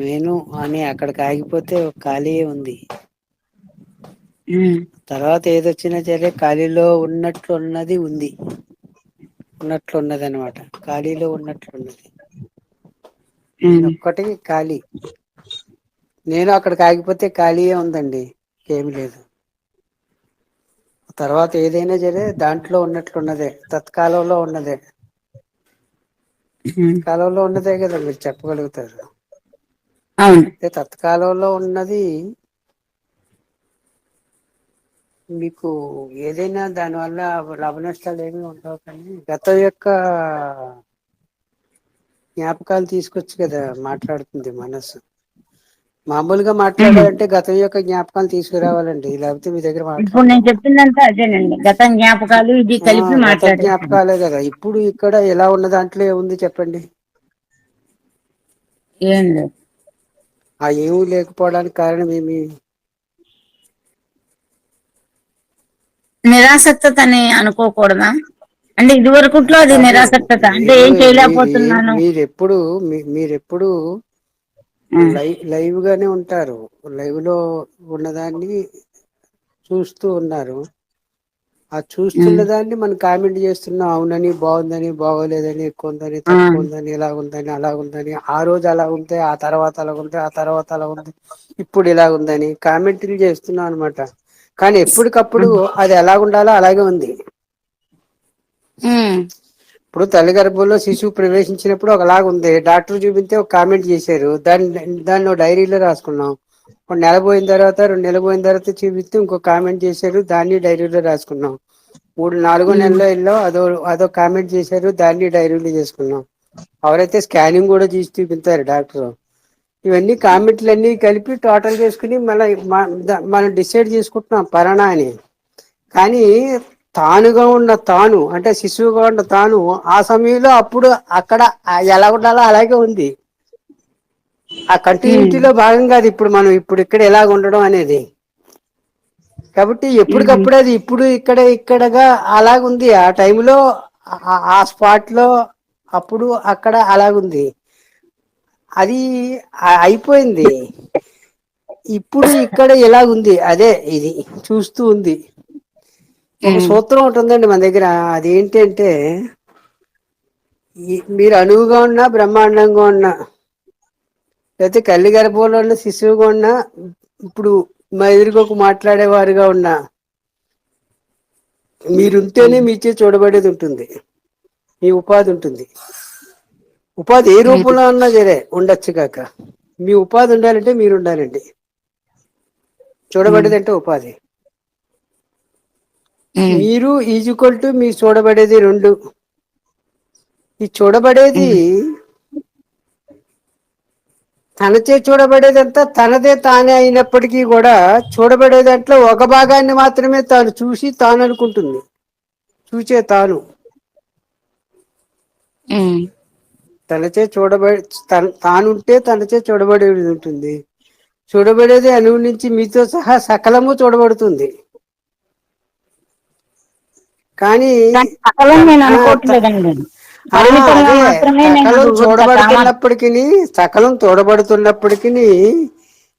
నేను అని అక్కడికి ఆగిపోతే ఖాళీ ఉంది. తర్వాత ఏదొచ్చినా సరే ఖాళీలో ఉన్నట్లు ఉన్నది ఉంది. ఉన్నట్లు ఉన్నది అనమాట ఖాళీలో ఉన్నట్లున్నది. ఉమ్. నేనొక్కటి ఖాళీ. నేను అక్కడికి ఆగిపోతే ఖాళీయే ఉందండి. ఏమి లేదు. తర్వాత ఏదైనా సరే దాంట్లో ఉన్నట్లున్నదే. తత్కాలంలో ఉన్నదే. కాలంలో ఉన్నదే కదా మీరు చెప్పగలుగుతారు. అవును. అంటే తత్కాలంలో ఉన్నది మీకు ఏదైనా దాని వల్ల లాభ నష్టాలు ఏమి ఉండవు కానీ గతం యొక్క జ్ఞాపకాలు తీసుకొచ్చి కదా మాట్లాడుతుంది మనసు. మామూలుగా మాట్లాడాలంటే గతం యొక్క జ్ఞాపకాలు తీసుకురావాలండి. లేకపోతే మీ దగ్గర ఇప్పుడు నేను చెప్పిందంతా అదేనండి. గతం జ్ఞాపకాలు ఇది కలిపి మాట్లాడేస్తాను జ్ఞాపకాలే కదా. ఇప్పుడు ఇక్కడ ఎలా ఉన్న దాంట్లో ఏముంది చెప్పండి? ఏం లేదు. ఆ ఏమీ లేకపోవడానికి కారణం ఏమి? నిరాసక్తతని అనుకోకూడదా? అంటే ఇది వరకుట్లో అది కాదు నిరాసక్తత. అంటే ఏం చేయలేకపోతున్నాను. మీరెప్పుడు మీరెప్పుడు లైవ్ గానే ఉంటారు. లైవ్లో ఉన్నదాన్ని చూస్తూ ఉన్నారు. ఆ చూస్తున్న దాన్ని మనం కామెంట్ చేస్తున్నాం అవునని బాగుందని బాగోలేదని ఎక్కువ ఉందని తక్కువ ఉందని ఇలా ఉందని అలా ఉందని ఆ రోజు అలా ఉంటే ఆ తర్వాత అలా ఉంది ఆ తర్వాత అలా ఉంది ఇప్పుడు ఇలా ఉందని కామెంట్లు చేస్తున్నాం అనమాట కానీ ఎప్పటికప్పుడు అది ఎలా ఉండాలో అలాగే ఉంది. ఇప్పుడు తల్లి గర్భంలో శిశువు ప్రవేశించినప్పుడు ఒకలాగ ఉంది డాక్టర్ చూపింతే ఒక కామెంట్ చేశారు దాన్ని దాన్ని డైరీలో రాసుకున్నాం. ఒక నెల పోయిన తర్వాత రెండు నెల పోయిన తర్వాత చూపిస్తే ఇంకో కామెంట్ చేశారు. దాన్ని డైరీలో రాసుకున్నాం. మూడు నాలుగో నెలలో ఎల్లో అదో అదొ కామెంట్ చేశారు. దాన్ని డైరీలో చేసుకున్నాం. అవరైతే స్కానింగ్ కూడా తీసి చూపిస్తారు డాక్టర్. ఇవన్నీ కామెంట్లన్నీ కలిపి టోటల్ చేసుకుని మళ్ళ మనం డిసైడ్ చేసుకుంటున్నాం పలానా అని. కానీ తానుగా ఉన్న తాను అంటే శిశువుగా ఉన్న తాను ఆ సమయంలో అప్పుడు అక్కడ ఎలా ఉండాలో అలాగే ఉంది. ఆ ఉమ్ కంటిన్యూటీ లో భాగం కాదు ఇప్పుడు మనం ఇప్పుడు ఇక్కడ ఎలాగ ఉండడం అనేది. కాబట్టి ఎప్పటికప్పుడు అది ఇప్పుడు ఇక్కడ ఇక్కడగా అలాగ ఉంది ఆ టైమ్లో ఆ స్పాట్లో అప్పుడు అక్కడ అలాగుంది. అది అయిపోయింది. ఇప్పుడు ఇక్కడ ఎలాగుంది? అదే ఇది చూస్తూ ఉంది. ఒక ఉమ్ సూత్రం ఒకటి ఉందండి మన దగ్గర. అదేంటంటే మీరు అనువుగా ఉన్నా బ్రహ్మాండంగా ఉన్నా లేతే తల్లి గర్భంలో ఉన్న శిశువుగా ఉన్న ఇప్పుడు మా ఎదురుగ మాట్లాడేవారుగా ఉన్నా మీరుంటేనే మీచే చూడబడేది ఉంటుంది. మీ ఉపాధి ఉంటుంది. ఉపాధి ఏ రూపంలో ఉన్నా సరే ఉండొచ్చు గాక మీ ఉపాధి ఉండాలంటే మీరు ఉండాలండి ఉమ్ చూడబడేదంటే ఉపాధి మీరు ఈజ్వల్ టు మీ చూడబడేది రెండు. ఈ చూడబడేది తనచే చూడబడేదంతా తనదే తానే అయినప్పటికీ కూడా చూడబడే దాంట్లో ఒక భాగాన్ని మాత్రమే తాను చూసి తాను అనుకుంటుంది చూచే తాను. తనచే చూడబడి తానుంటే తనచే చూడబడేది ఉంటుంది. చూడబడేది అణువు నుంచి మీతో సహా సకలము చూడబడుతుంది. కానీ సకలం నేను అనుకోవట్లేదండి. పరిమితంగా మాత్రమే నేను సకలం చూడబడుతున్నప్పటికిని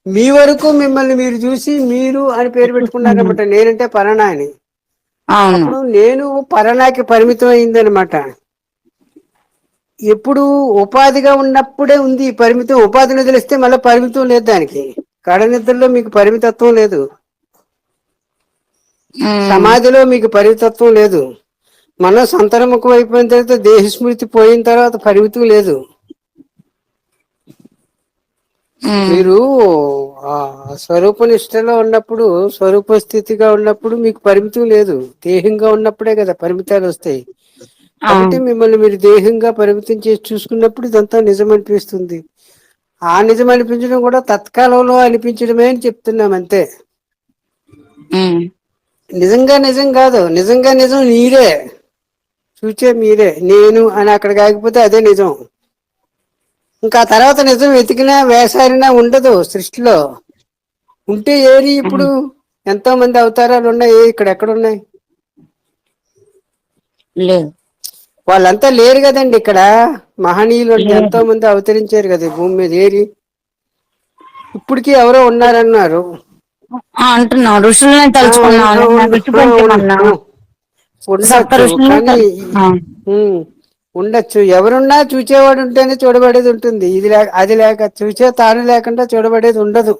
మీ వరకు మిమ్మల్ని మీరు చూసి మీరు అని పేరు చూస్తున్నాను పెట్టుకున్నారనమాట నేనంటే పలానా అని అప్పుడు నేను పలానాకి పరిమితం అయింది అనమాట ఎప్పుడు ఉపాధిగా ఉన్నప్పుడే ఉంది పరిమితం. ఉపాధిని వదిలిస్తే మళ్ళీ పరిమితం లేదు దానికి. గాఢ నిద్రలో మీకు పరిమితత్వం లేదు. సమాధిలో మీకు పరితత్వం లేదు. మనసు అంతర్ముఖం అయిపోయిన తర్వాత దేహస్మృతి పోయిన తర్వాత పరిమితం లేదు. మీరు ఆ స్వరూప నిష్టలో ఉన్నప్పుడు స్వరూప స్థితిగా ఉన్నప్పుడు మీకు పరిమితం లేదు. దేహంగా ఉన్నప్పుడే కదా పరిమితాలు వస్తాయి. కాబట్టి మిమ్మల్ని మీరు దేహంగా పరిమితం చేసి చూసుకున్నప్పుడు ఇదంతా నిజం అనిపిస్తుంది ఆ నిజం అనిపించడం కూడా తత్కాలంలో అనిపించడమే అని చెప్తున్నాం అంతే. నిజంగా నిజం కాదు. నిజంగా నిజం నీరే చూచే మీరే. నేను అని అక్కడికి ఆగిపోతే అదే నిజం. ఇంకా తర్వాత నిజం వెతికినా వేసారినా ఉండదు సృష్టిలో. ఉంటే ఏరి ఇప్పుడు ఎంతో మంది అవతారాలు ఉన్నాయి ఇక్కడ ఎక్కడ ఉన్నాయి లేదు. వాళ్ళంతా లేరు కదండి ఇక్కడ. మహనీయులు ఎంతో మంది అవతరించారు కదా భూమి మీద ఏరి. ఇప్పటికి ఎవరో ఉన్నారన్నారు. అంటున్నాం ఋషుల్ని ఆ, తలుచుకున్నాం ఉండొచ్చు. ఎవరున్నా చూచేవాడు ఉంటేనే చూడబడేది ఉంటుంది. ఇది లేక అది లేక చూసే తాను లేకుండా చూడబడేది ఉండదు.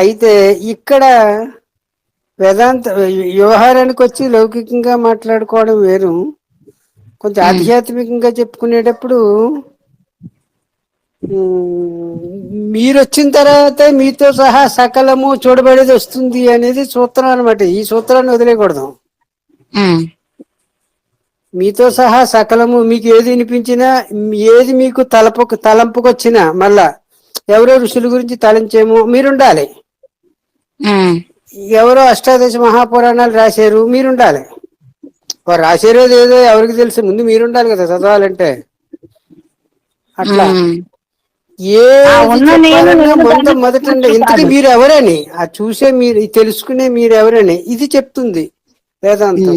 అయితే ఇక్కడ వేదాంత వ్యవహారానికి వచ్చి లౌకికంగా మాట్లాడుకోవడం వేరు. కొంచెం ఆధ్యాత్మికంగా చెప్పుకునేటప్పుడు మీరు వచ్చిన తర్వాత మీతో సహా సకలము చూడబడేది వస్తుంది అనేది సూత్రం అనమాట ఈ సూత్రాన్ని వదిలేయకూడదు. మీతో సహా సకలము మీకు ఏది వినిపించినా ఏది మీకు తలపు తలంపుకొచ్చినా మళ్ళా ఎవరో ఋషుల గురించి తలంచేమో మీరుండాలి. ఎవరో అష్టాదశ మహాపురాణాలు రాశారు మీరుండాలి. వారు రాశారో లేదో ఎవరికి తెలుసు ముందు మీరుండాలి కదా చదవాలంటే. అట్లా. మొదట మొదటండి. ఇంతకీ. మీరు ఎవరని ఆ చూసే మీరు తెలుసుకునే మీరు ఎవరని ఇది చెప్తుంది వేదాంతం.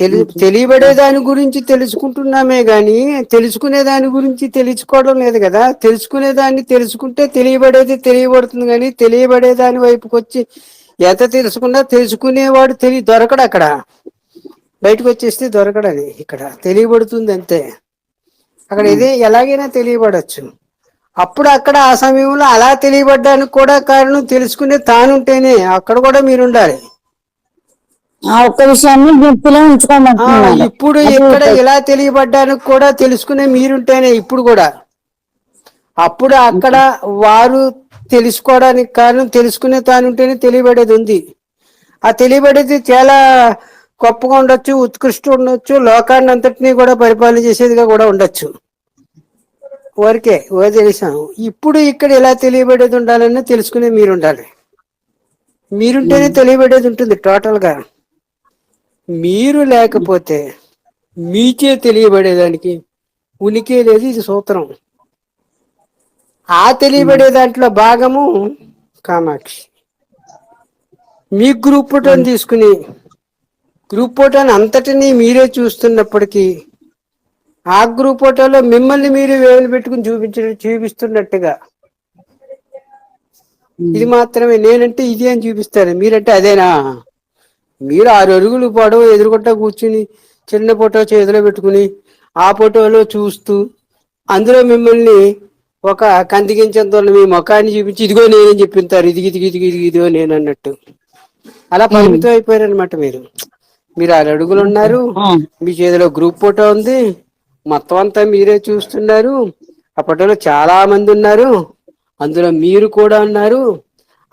తెలి తెలియబడే దాని గురించి తెలుసుకుంటున్నామే గాని తెలుసుకునే దాని గురించి తెలుసుకోవడం లేదు కదా? తెలుసుకునే దాన్ని తెలుసుకుంటే తెలియబడేది తెలియబడుతుంది కానీ తెలియబడే దాని వైపుకి వచ్చి ఎంత తెలుసుకున్నా తెలుసుకునేవాడు తెలియ దొరకడు అక్కడ. బయటకు వచ్చేస్తే దొరకడని ఇక్కడ. తెలియబడుతుంది అంతే. అక్కడ ఇది ఎలాగైనా తెలియబడచ్చు. అప్పుడు అక్కడ ఆ సమయంలో అలా తెలియబడ్డానికి కూడా కారణం తెలుసుకునే తానుంటేనే అక్కడ కూడా మీరు ఉండాలి ఆ ఒక్క విషయాన్ని ఇప్పుడు ఇక్కడ ఇలా తెలియబడ్డానికి కూడా తెలుసుకునే మీరుంటేనే ఇప్పుడు కూడా. అప్పుడు అక్కడ వారు తెలుసుకోవడానికి కారణం తెలుసుకునే తానుంటేనే తెలియబడేది ఉంది. ఆ తెలియబడేది చాలా గొప్పగా ఉండొచ్చు ఉత్కృష్ట ఉండొచ్చు లోకాన్ని అంతటినీ కూడా పరిపాలన చేసేదిగా కూడా ఉండొచ్చు. ఊరికే ఓ తెలిసాం ఇప్పుడు ఇక్కడ ఇలా తెలియబడేది ఉండాలని తెలుసుకునే మీరు ఉండాలి మీరుంటేనే తెలియబడేది ఉంటుంది టోటల్గా మీరు లేకపోతే మీకే తెలియబడేదానికి ఉనికి లేదు ఇది సూత్రం. ఆ తెలియబడే దాంట్లో భాగము కామాక్షి. మీ గ్రూప్ ఫోటోని తీసుకుని గ్రూప్ ఫోటోని అంతటినీ మీరే చూస్తున్నప్పటికీ ఆ గ్రూప్ ఫోటోలో మిమ్మల్ని మీరు వేలు పెట్టుకుని చూపించ చూపిస్తున్నట్టుగా. ఇది మాత్రమే నేనంటే ఇది అని చూపిస్తారు మీరంటే అదేనా? మీరు ఆరు అరుగులు పొడవు ఎదురుగొట్ట కూర్చుని చిన్న ఫోటో చేతిలో పెట్టుకుని ఆ ఫోటోలో చూస్తూ అందులో మిమ్మల్ని ఒక కందిగించేంత మీ ముఖాన్ని చూపించి ఇదిగో నేనని చెప్పింటారు. ఇది ఇది ఇది ఇది ఇదిగో నేను అన్నట్టు అలా పరిమితం అయిపోయారనమాట మీరు. మీరు ఆరు అడుగులు ఉన్నారు. మీ చేతిలో గ్రూప్ ఫోటో ఉంది. మొత్తం అంతా మీరే చూస్తున్నారు. ఆ ఫోటోలో చాలా మంది ఉన్నారు. అందులో మీరు కూడా ఉన్నారు.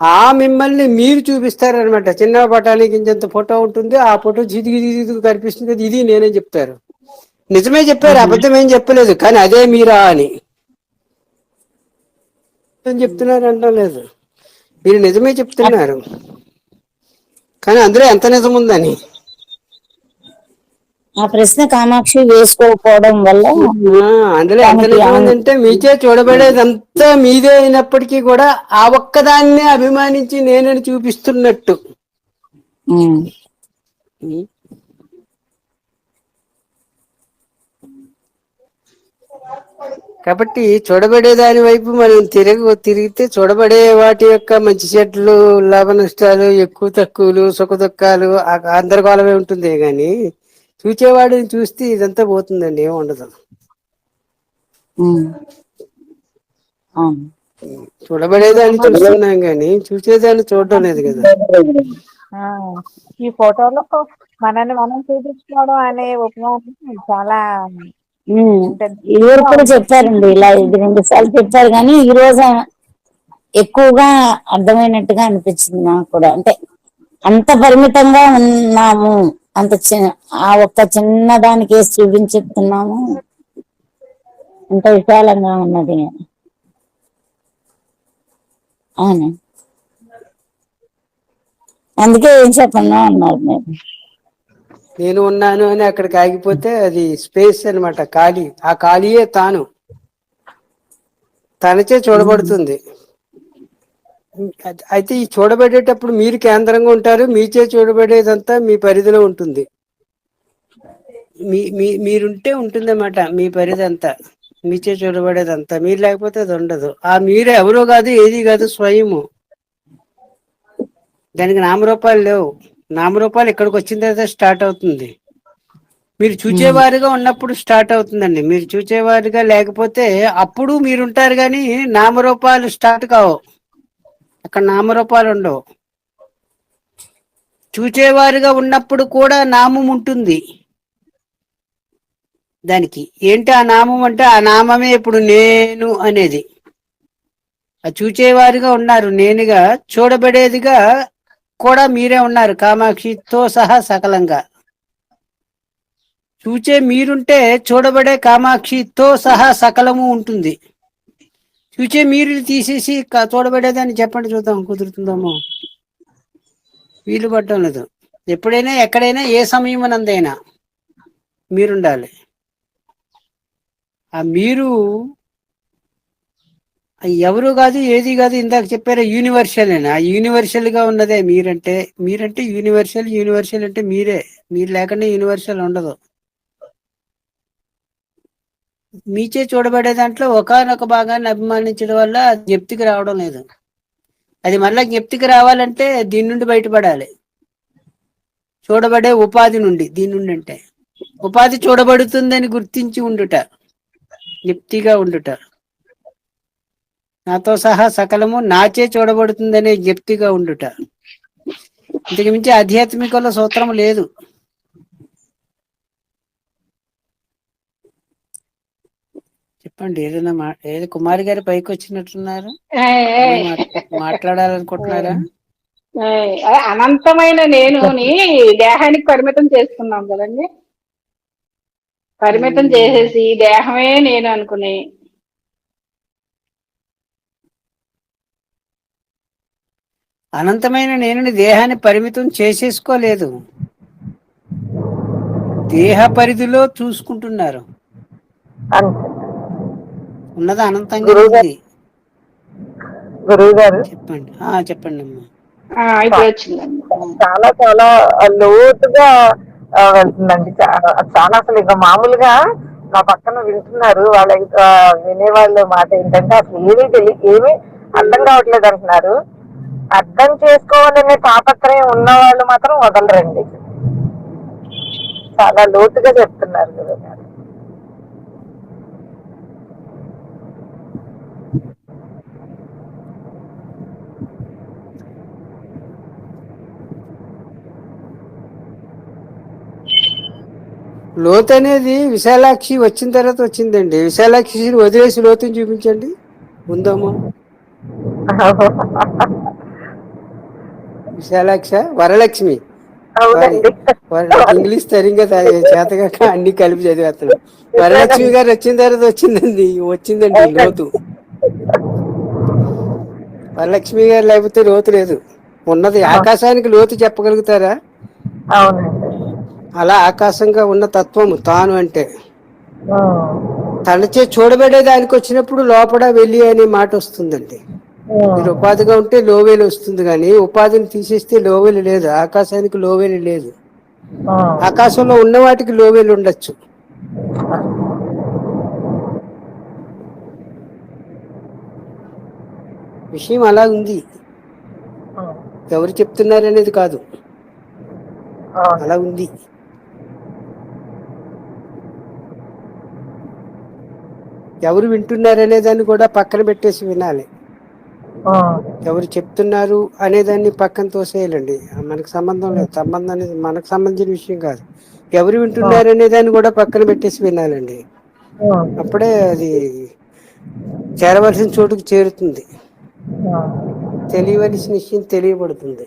ఆ మిమ్మల్ని మీరు చూపిస్తారనమాట చిన్న పటానికి ఇంత ఫోటో ఉంటుంది ఆ ఫోటో జిదిగి జిదిగి కనిపిస్తుంది. ఇది నేనే చెప్తారు. నిజమే చెప్పారు అబద్ధం ఏం చెప్పలేదు. కానీ అదే మీరా అని. చెప్తున్నారు అనడం లేదు. మీరు నిజమే చెప్తున్నారు. కానీ అందులో ఎంత నిజం ఉందని. ఆ ప్రశ్న కామాక్షి వేసుకోకపోవడం వల్ల అందులో ఉందంటే మీచే చూడబడేదంతా మీదే అయినప్పటికీ కూడా ఆ ఒక్కదాన్నే అభిమానించి నేనని చూపిస్తున్నట్టు. కాబట్టి చూడబడే దాని వైపు మనం తిరగ తిరిగితే చూడబడే వాటి యొక్క మంచి చెట్లు లాభ నష్టాలు ఎక్కువ తక్కువలు సుఖ దుఃఖాలు ఆ గందరగోళమే ఉంటుంది కానీ చూచేవాడిని చూస్తే ఇదంతా పోతుందండి ఏం ఉండదు. చూడబడేదాన్ని చూస్తున్నాం కానీ చూసేదాన్ని చూడడం లేదు కదా. ఆ, ఈ ఫోటోలో మనల్ని మనం చూపించుకోవడం అనే ఉపమానం చాలా. ఇదివరకు కూడా చెప్పారండి ఇలా ఇది రెండు సార్లు చెప్పారు కానీ ఈ రోజు ఎక్కువగా అర్థమైనట్టుగా అనిపించింది నాకు కూడా. అంటే అంత పరిమితంగా ఉన్నాము. అంత చిన్న ఆ ఒక్క చిన్న దానికే వేసి చూపించుతున్నాము అంత విశాలంగా ఉన్నది. అవును. అందుకే ఏం చెప్పను అన్నారు మీరు. నేను ఉన్నాను అని అక్కడికి ఆగిపోతే అది స్పేస్ అనమాట ఖాళీ. ఆ ఖాళీయే తాను. తనచే చూడబడుతుంది. అయితే ఈ చూడబడేటప్పుడు మీరు కేంద్రంగా ఉంటారు మీచే చూడబడేదంతా మీ పరిధిలో ఉంటుంది. మీ మీ మీరుంటే ఉంటుందన్నమాట మీ పరిధి అంతా మీచే చూడబడేదంతా. మీరు లేకపోతే అది ఉండదు. ఆ మీరు ఎవరో కాదు ఏది కాదు స్వయము. దానికి నామరూపాలు లేవు. నామరూపాలు ఇక్కడికి వచ్చిన తర్వాత స్టార్ట్ అవుతుంది. మీరు చూచేవారుగా ఉన్నప్పుడు స్టార్ట్ అవుతుందండి. మీరు చూచేవారుగా లేకపోతే అప్పుడు మీరుంటారు కానీ నామరూపాలు స్టార్ట్ కావు. అక్కడ నామరూపాలు ఉండవు. చూచేవారుగా ఉన్నప్పుడు కూడా నామం ఉంటుంది. దానికి ఏంటి ఆ నామం అంటే ఆ నామమే ఇప్పుడు నేను అనేది. ఆ చూచేవారుగా ఉన్నారు నేనుగా చూడబడేదిగా కూడా మీరే ఉన్నారు కామాక్షితో సహా సకలంగా. చూచే మీరుంటే చూడబడే కామాక్షితో సహా సకలము ఉంటుంది. చూచే మీరు తీసేసి క- చూడబడేదాన్ని చెప్పండి చూద్దాం కుదురుతుందామో. వీలు పడటం లేదు. ఎప్పుడైనా ఎక్కడైనా ఏ సమయమనందైనా మీరుండాలి. ఆ మీరు ఎవరు కాదు ఏది కాదు ఇందాక చెప్పారు యూనివర్సల్ అని. ఆ యూనివర్సల్గా ఉన్నదే మీరంటే మీరంటే యూనివర్సల్ యూనివర్సల్ అంటే మీరే. మీరు లేకుండా యూనివర్సల్ ఉండదు. మీచే చూడబడే దాంట్లో ఒకనొక భాగాన్ని అభిమానించడం వల్ల జ్ఞప్తికి రావడం లేదు. అది మళ్ళా జ్ఞప్తికి రావాలంటే దీని నుండి బయటపడాలి. చూడబడే ఉపాధి నుండి దీని నుండి అంటే. ఉపాధి చూడబడుతుందని గుర్తించి ఉండుట జ్ఞప్తిగా ఉండుట. నాతో సహా సకలము నాచే చూడబడుతుందనే జ్ఞప్తిగా ఉండుట. ఇంతకు మించి ఆధ్యాత్మికలో సూత్రం లేదు. చెప్పండి. ఏదైనా మా ఏదో కుమారి గారి పైకి వచ్చినట్టున్నారు? మాట్లాడాలనుకుంటున్నారా? అనంతమైన నేనుని దేహానికి పరిమితం చేసుకున్నాం కదండి. పరిమితం చేసేసి దేహమే నేను అనుకుని. అనంతమైన నేను దేహాన్ని పరిమితం చేసేసుకోలేదు. దేహ పరిధిలో చూసుకుంటున్నారు. ఉన్నది అనంతంగా గురువు గారు- ఉంది. గురువు గారు? చెప్పండి. ఆ చెప్పండి అమ్మా. చాలా చాలా లోతుగా వెళ్తుందండి. చా- చాలా అసలు ఇక మామూలుగా నా పక్కన వింటున్నారు. వాళ్ళ వినేవాళ్ళు మాట ఏంటంటే అసలు ఏమీ తెలియ ఏమీ అర్థం కావట్లేదు అంటున్నారు. అర్థం చేసుకోవాలనే తాపత్రయం ఉన్న వాళ్ళు మాత్రం వదలరండి. చాలా లోతుగా చెప్తున్నారు గురువు లోతు అనేది విశాలాక్షి వచ్చిన తర్వాత వచ్చిందండి. విశాలాక్షిని వదిలేసి లోతుని చూపించండి. ఉందమ్మో. విశాలాక్ష వరలక్ష్మి. ఇంగ్లీష్ సరిగ్గా చేతగా అన్ని కలిపి చదివేస్తాడు వరలక్ష్మి గారు వచ్చిన తర్వాత వచ్చిందండి. వచ్చిందండి లోతు. వరలక్ష్మి గారు లేకపోతే లోతు లేదు. ఉన్నది ఆకాశానికి లోతు చెప్పగలుగుతారా? అవునండి. అలా ఆకాశంగా ఉన్న తత్వము తాను అంటే. తనచే చూడబడే దానికి వచ్చినప్పుడు లోపల వెళ్ళి అనే మాట వస్తుందండి. మీరు ఉపాధిగా ఉంటే లోవేలు వస్తుంది కానీ ఉపాధిని తీసేస్తే లోవేలు లేదు ఆకాశానికి లోవేలు లేదు. ఆకాశంలో ఉన్న వాటికి లోవేలు ఉండొచ్చు విషయం అలా ఉంది. ఎవరు చెప్తున్నారు అనేది కాదు. అలా ఉంది ఎవరు వింటున్నారు అనే దాన్ని కూడా పక్కన పెట్టేసి వినాలి. ఎవరు చెప్తున్నారు అనేదాన్ని పక్కన తోసేయాలండి. మనకు సంబంధం లేదు. సంబంధం అనేది మనకు సంబంధించిన విషయం కాదు. ఎవరు వింటున్నారు అనేదాన్ని కూడా పక్కన పెట్టేసి వినాలండి. అప్పుడే అది చేరవలసిన చోటుకు చేరుతుంది. తెలియవలసిన విషయం తెలియబడుతుంది.